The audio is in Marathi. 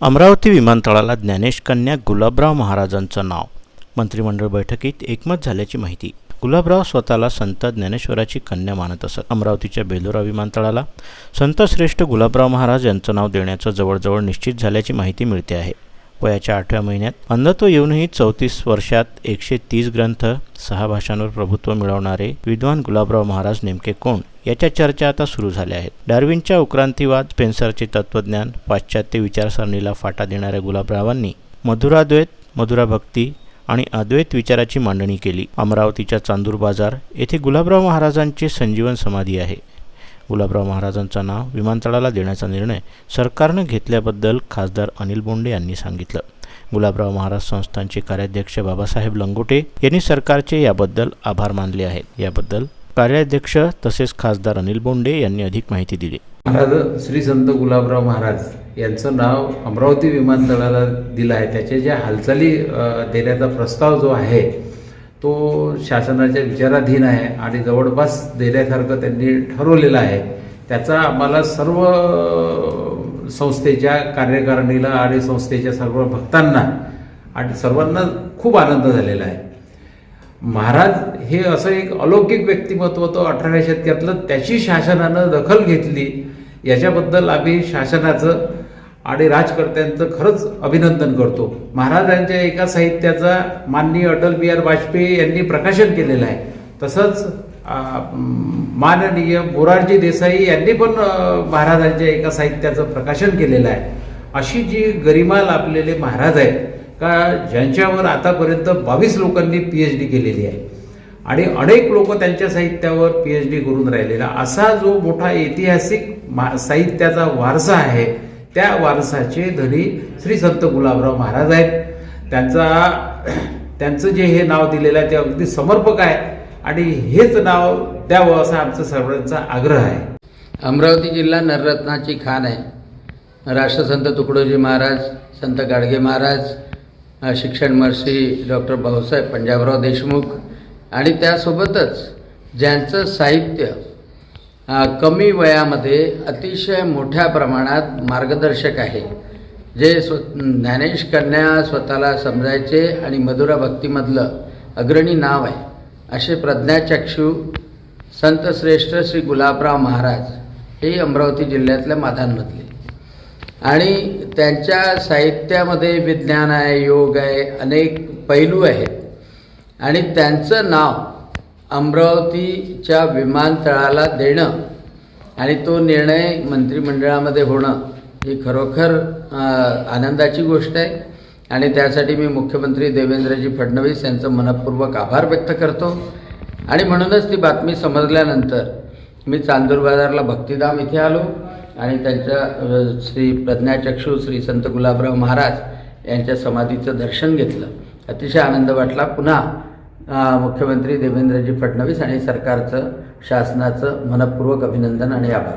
अमरावती विमानतळाला ज्ञानेश कन्या गुलाबराव महाराजांचं नाव. मंत्रिमंडळ बैठकीत एकमत झाल्याची माहिती. गुलाबराव स्वतःला संत ज्ञानेश्वराची कन्या मानत असत. अमरावतीच्या बेलोरा विमानतळाला संतश्रेष्ठ गुलाबराव महाराज यांचं नाव देण्याचं जवळजवळ निश्चित झाल्याची माहिती मिळते आहे. वयाच्या आठव्या महिन्यात अंधत्व येऊनही चौतीस वर्षात एकशे तीस ग्रंथ सहा भाषांवर प्रभुत्व मिळवणारे विद्वान गुलाबराव महाराज नेमके कोण? याच्या चर्चा आता सुरू झाल्या आहेत. डार्विनच्या उक्रांतीवाद स्पेन्सरचे तत्त्वज्ञान पाश्चात्य विचारसरणीला फाटा देणाऱ्या गुलाबरावांनी मधुराद्वैत मधुरा भक्ती आणि अद्वैत विचाराची मांडणी केली. अमरावतीच्या चांदूर बाजार येथे गुलाबराव महाराजांचे संजीवन समाधी आहे. गुलाबराव महाराजांचं नाव विमानतळाला देण्याचा निर्णय सरकारनं घेतल्याबद्दल खासदार अनिल बोंडे यांनी सांगितलं. गुलाबराव महाराज संस्थांचे कार्याध्यक्ष बाबासाहेब लंगोटे यांनी सरकारचे याबद्दल आभार मानले आहेत. याबद्दल कार्याध्यक्ष तसेच खासदार अनिल बोंडे यांनी अधिक माहिती दिली. महाराज श्री संत गुलाबराव महाराज यांचं नाव अमरावती विमानतळाला दिलं आहे. त्याच्या ज्या हालचाली देण्याचा प्रस्ताव जो आहे तो शासनाच्या विचाराधीन आहे आणि जवळपास देण्यासारखं त्यांनी ठरवलेलं आहे. त्याचा आम्हाला सर्व संस्थेच्या कार्यकारिणीला आणि संस्थेच्या सर्व भक्तांना आणि सर्वांना खूप आनंद झालेला आहे. महाराज हे असं एक अलौकिक व्यक्तिमत्व होतं अठराव्या शतकातलं त्याची शासनानं दखल घेतली. याच्याबद्दल आम्ही शासनाचं आणि राजकर्त्यांचं खरंच अभिनंदन करतो. महाराजांच्या एका साहित्याचा माननीय अटल बिहार वाजपेयी यांनी प्रकाशन केलेलं आहे. तसंच माननीय मोरारजी देसाई यांनी पण महाराजांच्या एका साहित्याचं प्रकाशन केलेलं आहे. अशी जी गरिमा लाभलेले महाराज आहेत का ज्यांच्यावर आतापर्यंत बावीस लोकांनी पी एच डी केलेली आहे. आणि अनेक लोक त्यांच्या साहित्यावर पी एच डी करून राहिलेला. असा जो मोठा ऐतिहासिक मा साहित्याचा वारसा आहे त्या वारसाचे धनी श्री संत गुलाबराव महाराज आहेत. त्यांचा त्यांचं जे हे नाव दिलेलं आहे ते अगदी समर्पक आहे. आणि हेच नाव द्यावं असा आमचा सर्वांचा आग्रह आहे. अमरावती जिल्हा नररत्नाची खाण आहे. राष्ट्रसंत तुकडोजी महाराज संत गाडगे महाराज शिक्षण महर्षी डॉक्टर भाऊसाहेब पंजाबराव देशमुख आणि त्यासोबतच ज्यांचं साहित्य कमी वयामध्ये अतिशय मोठ्या प्रमाणात मार्गदर्शक आहे. जे स्व ज्ञानेश कन्या स्वतःला समजायचे आणि मधुरा भक्तीमधलं अग्रणी नाव आहे असे प्रज्ञाचक्षू संतश्रेष्ठ श्री गुलाबराव महाराज हे अमरावती जिल्ह्यातल्या माधांमधले आणि त्यांच्या साहित्यामध्ये विज्ञान आहे योग आहे अनेक पैलू आहेत. आणि त्यांचं नाव अमरावतीच्या विमानतळाला देणं आणि तो निर्णय मंत्रिमंडळामध्ये होणं ही खरोखर आनंदाची गोष्ट आहे. आणि त्यासाठी मी मुख्यमंत्री देवेंद्रजी फडणवीस यांचं मनपूर्वक आभार व्यक्त करतो. आणि म्हणूनच ती बातमी समजल्यानंतर मी चांदूर बाजारला भक्तिधाम इथे आलो. आणि त्यांच्या श्री प्रज्ञाचक्षू श्री संत गुलाबराव महाराज यांच्या समाधीचं दर्शन घेतलं. अतिशय आनंद वाटला. पुन्हा मुख्यमंत्री देवेंद्रजी फडणवीस आणि सरकारचं शासनाचं मनपूर्वक अभिनंदन आणि आभार.